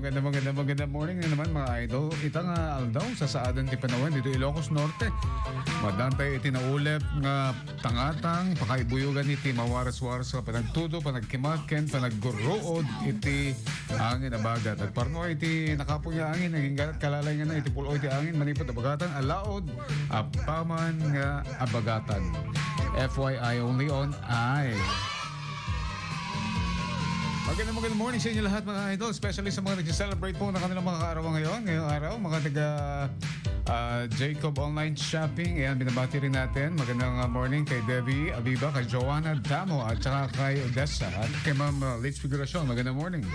maganda, maganda, maganda morning na naman mga idol. Ita nga aldaw sa saadan ti Panawan dito Ilocos Norte. Madantay iti naulep nga tangatang pakaibuyugan iti mawaras-waras ka panagtudo, panagkimaken, panagguruod iti angin abagat. At parno iti nakapuya angin, naging galat kalalay nga na iti pulo iti angin, manipot abagatan, alaod, apaman nga abagatan. FYI only on I. Magandang magandang morning sa inyo lahat mga idol, especially sa mga nag-celebrate po na kanilang mga kaarawan ngayon. Ngayong araw, mga taga ah, Jacob Online Shopping. Ayan, binabati rin natin. Magandang ah, morning kay Debbie Abiba, kay Joanna Damo, at saka kay Odessa, at kay Ma'am uh, Liz Figuracion. Magandang morning.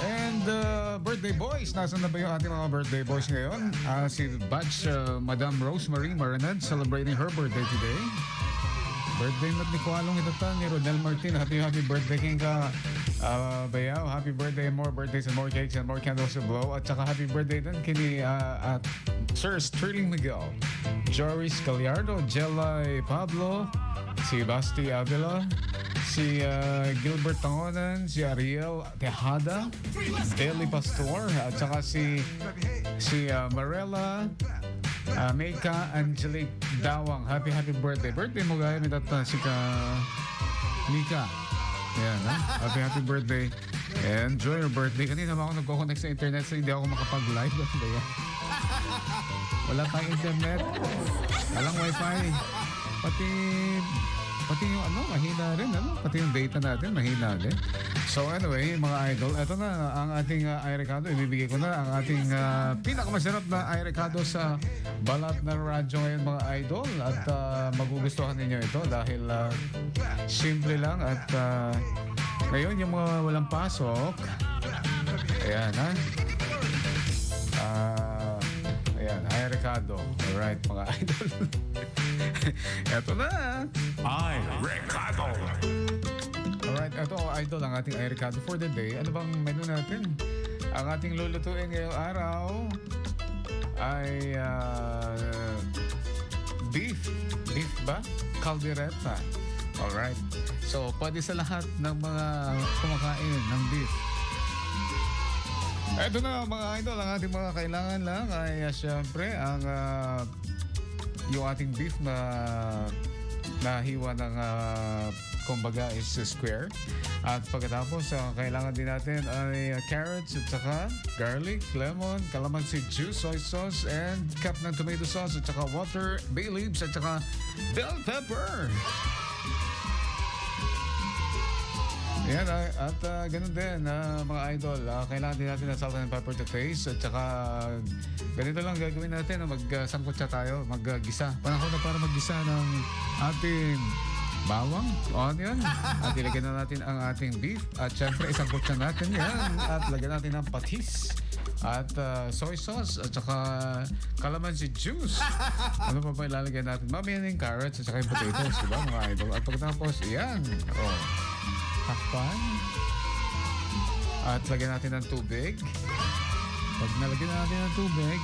And uh, birthday boys, nasan na ba yung ating mga birthday boys ngayon? Ah, si Batch uh, Madam Rosemary Maranad celebrating her birthday today. Birthday mat ni Kualong ito ta ni Rodel Martin. Happy happy birthday king ka uh, Bayaw. Happy birthday and more birthdays and more cakes and more candles to blow. At saka happy birthday din kini uh, at Sir Sterling Miguel, Joris Gallardo, Jelay Pablo, si Basti Avila, si uh, Gilbert Tangonan, si Ariel Tejada, Deli Pastor, at saka si si uh, Marella uh, Meika Angelique Dawang. Happy happy birthday. Birthday mo gaya ni Tata si ka Mika. Yan, ha? Happy happy birthday. Enjoy your birthday. Kanina ba ako nagko-connect sa internet so hindi ako makapag-live. Ano ba yan? Wala tayong internet. Walang wifi. Pati pati yung ano, mahina rin, ano? Pati yung data natin, mahina din. So anyway, mga idol, eto na ang ating uh, iRecado. Ibibigay ko na ang ating uh, pinakamasarap na iRecado sa balat na radyo ngayon, mga idol. At uh, magugustuhan ninyo ito dahil uh, simple lang at uh, ngayon yung mga walang pasok, ayan ha. Ah, ayan, iRecado. Alright, mga idol. eto na. Idol ang ating iRecado for the day. Ano bang menu natin? Ang ating lulutuin ngayong araw ay ah, beef. Beef ba? Caldereta. Alright. So, pwede sa lahat ng mga kumakain ng beef. Ito na mga idol, ang ating mga kailangan lang ay uh, syempre ang ah, yung ating beef na nahiwa ng ah, kumbaga is square. At pagkatapos, ang kailangan din natin ay ah, carrots at saka garlic, lemon, calamansi juice, soy sauce, and cup ng tomato sauce at saka water, bay leaves at saka bell pepper. Yan, ah, at ah, ganun din, ah, mga idol, ah, kailangan din natin ng salt and pepper to taste at saka ganito lang gagawin natin, ah, magsangkot siya tayo, maggisa. Panahon na para maggisa ng ating bawang, onion, at ilagyan na natin ang ating beef at syempre isangkot na natin yan at lagyan natin ng patis at ah, soy sauce at saka calamansi juice. Ano pa ba ilalagay natin? Mamaya na yung carrots at saka yung potatoes, di ba mga idol? At pagkatapos, yan. Oh takpan. At lagyan natin ng tubig. Pag nalagyan na natin ng tubig,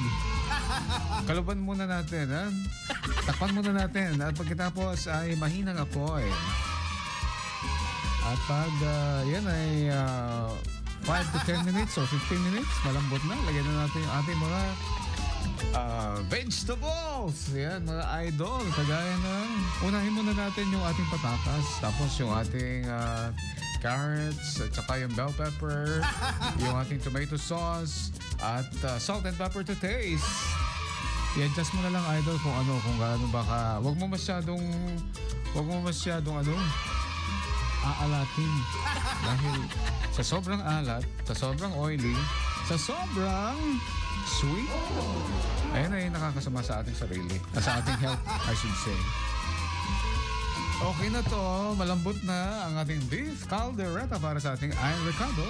kaluban muna natin, ha? Takpan muna natin. At pagkatapos ay mahinang apoy. At pag ah, yan ay ah, 5 to 10 minutes or 15 minutes, malambot na. Lagyan na natin yung ating mga ah, vegetables. Yan, mga idol. Kagaya ng, unahin muna natin yung ating patatas. Tapos yung ating ah, carrots, at saka yung bell pepper, yung ating tomato sauce, at ah, salt and pepper to taste. I-adjust mo na lang, idol, kung ano, kung gaano baka, wag mo masyadong, wag mo masyadong ano, aalatin. Dahil sa sobrang alat, sa sobrang oily, sa sobrang sweet, ayun ay nakakasama sa ating sarili. at Sa ating health, I should say. Okay na to. Malambot na ang ating beef caldereta para sa ating Iron Ricardo.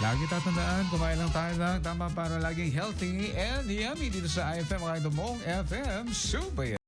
Lagi tatandaan, kumain lang tayo ng tama para laging healthy and yummy dito sa IFM, mga idol mong FM Super